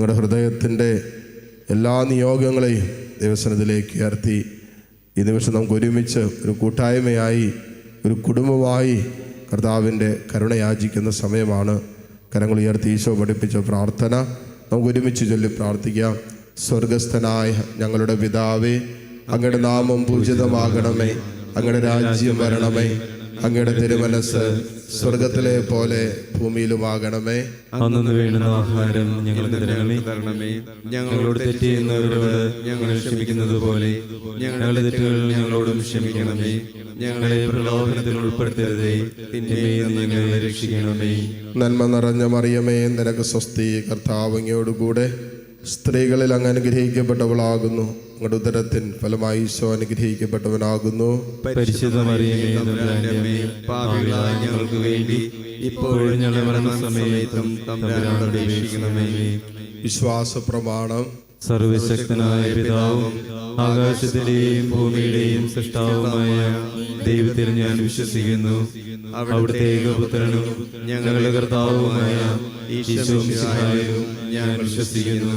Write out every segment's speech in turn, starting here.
നിങ്ങളുടെ ഹൃദയത്തിന്റെ എല്ലാ നിയോഗങ്ങളെയും ദൈവസനത്തിലേക്ക് ഉയർത്തി. ഈ നിമിഷം നമുക്ക് ഒരുമിച്ച് ഒരു കൂട്ടായ്മയായി ഒരു കുടുംബമായി കർത്താവിന്റെ കരുണയാചിക്കുന്ന സമയമാണ്. കരങ്ങൾ ഉയർത്തി ഈശോ പഠിപ്പിച്ച പ്രാർത്ഥന. നമുക്ക് ഒരുമിച്ച് ചൊല്ലി പ്രാർത്ഥിക്കാം. സ്വർഗസ്ഥനായ ഞങ്ങളുടെ പിതാവേ അങ്ങയുടെ നാമം പൂജിതമാകണമേ. അങ്ങയുടെ രാജ്യം വരണമേ. അങ്ങയുടെ തിരുമനസ് സ്വർഗത്തിലെ പോലെ ഭൂമിയിലുമാകണമേ അന്നു വേണ്ടുന്ന ആഹാരം ഞങ്ങൾക്ക് തരണമേ. തരണമേ. ഞങ്ങളോട് തെറ്റ് ചെയ്യുന്നവരോട് ഞങ്ങൾ ക്ഷമിക്കുന്നത് പോലെ ഞങ്ങളുടെ തെറ്റുകൾ ഞങ്ങളോടും ക്ഷമിക്കണമേ. ഞങ്ങളെ പ്രലോഭനത്തിൽ ഉൾപ്പെടുത്തരുതേ. തിന്മയിൽ ഞങ്ങളെ രക്ഷിക്കണമേ. നന്മ നിറഞ്ഞ മറിയമേ നിനക്ക് സ്വസ്തി. കർത്താവ് അങ്ങയോടുകൂടെ സ്ത്രീകളിൽ അങ്ങ് അനുഗ്രഹിക്കപ്പെട്ടവളാകുന്നു. അങ്ങയുടെ ഉദരത്തിൻ ഫലമായി ഈശോ അനുഗ്രഹിക്കപ്പെട്ടവനാകുന്നു. ഞങ്ങൾക്ക് വേണ്ടി ഇപ്പോഴും വിശ്വാസ പ്രമാണം സർവശക്തനായ പിതാവും ആകാശത്തിലെയും ഭൂമിയുടെയും സൃഷ്ടാവുമായ ദൈവത്തിൽ ഞാൻ വിശ്വസിക്കുന്നു. അവിടുത്തെ ഏകപുത്രനും ഞങ്ങളുടെ കർത്താവുമായ ഈശോ ഞാൻ വിശ്വസിക്കുന്നു.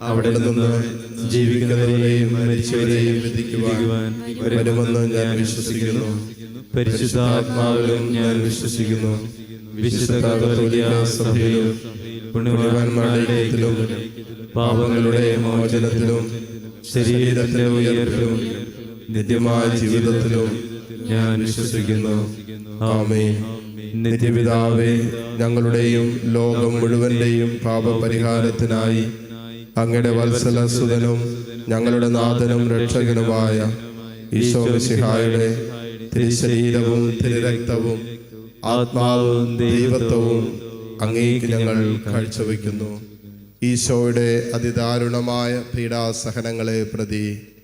അവിടെ നിന്ന് ജീവിക്കുന്നവരെയും മരിച്ചവരെയും വിധിക്കുവാൻ വരുമെന്ന് ഞാൻ വിശ്വസിക്കുന്നു. പരിശുദ്ധാത്മാവിലും ഞാൻ വിശ്വസിക്കുന്നു. വിശുദ്ധ പാപങ്ങളുടെ മോചനത്തിലും ശരീരത്തിന്റെ ഉയർത്തിലും നിത്യമായ ജീവിതത്തിലും ഞാൻ വിശ്വസിക്കുന്നു. ആമേ നിത്യപിതാവേ ഞങ്ങളുടെയും ലോകം മുഴുവന്റെയും പാപപരിഹാരത്തിനായി അങ്ങയുടെ വത്സല സുതനും ഞങ്ങളുടെ നാഥനും രക്ഷകനുമായ ഈശോ തിരുശരീരവും തിരുരക്തവും ആത്മാവും ദൈവത്വവും അങ്ങേക്ക് ഞങ്ങൾ കാഴ്ചവെക്കുന്നു. ഈശോയുടെ അതിദാരുണമായ പീഡാസഹനങ്ങളെ പ്രതി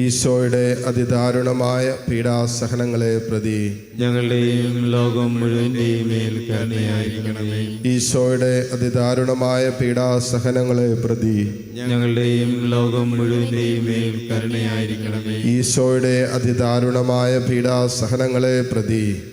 ഈശോയുടെ അതിദാരുണമായ പീഡാസഹനങ്ങളെ പ്രതി ഞങ്ങളുടെയും ലോകം മുഴുവന്റെയും മേൽ കരുണയായിരിക്കണമേ. ഈശോയുടെ അതിദാരുണമായ പീഡാസഹനങ്ങളെ പ്രതി ഞങ്ങളുടെയും ലോകം മുഴുവന്റെയും മേൽ കരുണയായിരിക്കണമേ. ഈശോയുടെ അതിദാരുണമായ പീഡാസഹനങ്ങളെ പ്രതി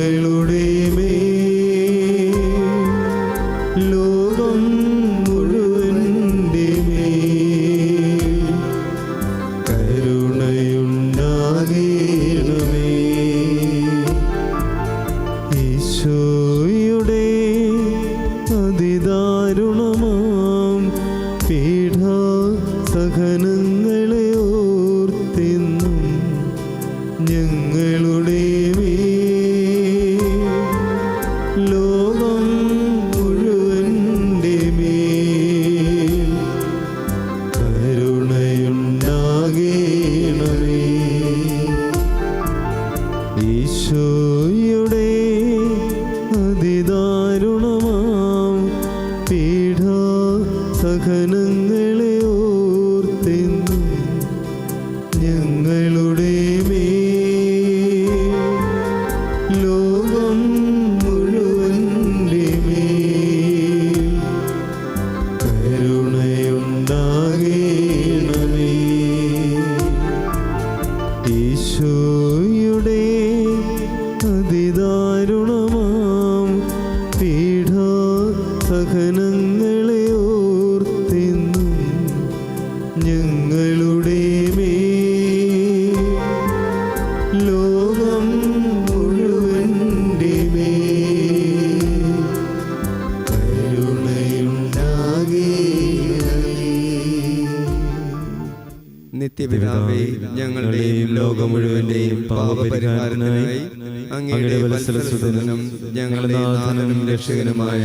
ഞങ്ങളുടെ ലോകം കരുണയുണ്ടാകേണമേ. അതിദാരുണമാം പീഠ സഹനങ്ങളെ സഹനങ്ങളെ ഓർത്തെന്ന് ഞങ്ങളുടെ ലോകം കരുണയുണ്ടാകേണമേ. അതിദാരുണമാം പീഠ സഹനങ്ങളെ ഞങ്ങളുടെയും ലോകം മുഴുവന്റെയും പാപപരിഹാരത്തിനായി അങ്ങയുടെ വത്സലസുതനും ഞങ്ങളുടെ നാഥനും രക്ഷകനുമായ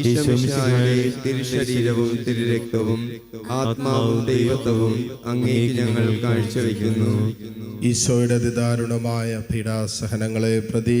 ഈശ്വമിശിഹായുടെ തിരുശരീരവും തിരുരക്തവും ആത്മാവും ദൈവത്വവും അങ്ങേക്ക് ഞങ്ങൾ കാഴ്ചവെക്കുന്നു ഈശോയുടെ അതിദാരുണമായ പീഡാസഹനങ്ങളെ പ്രതി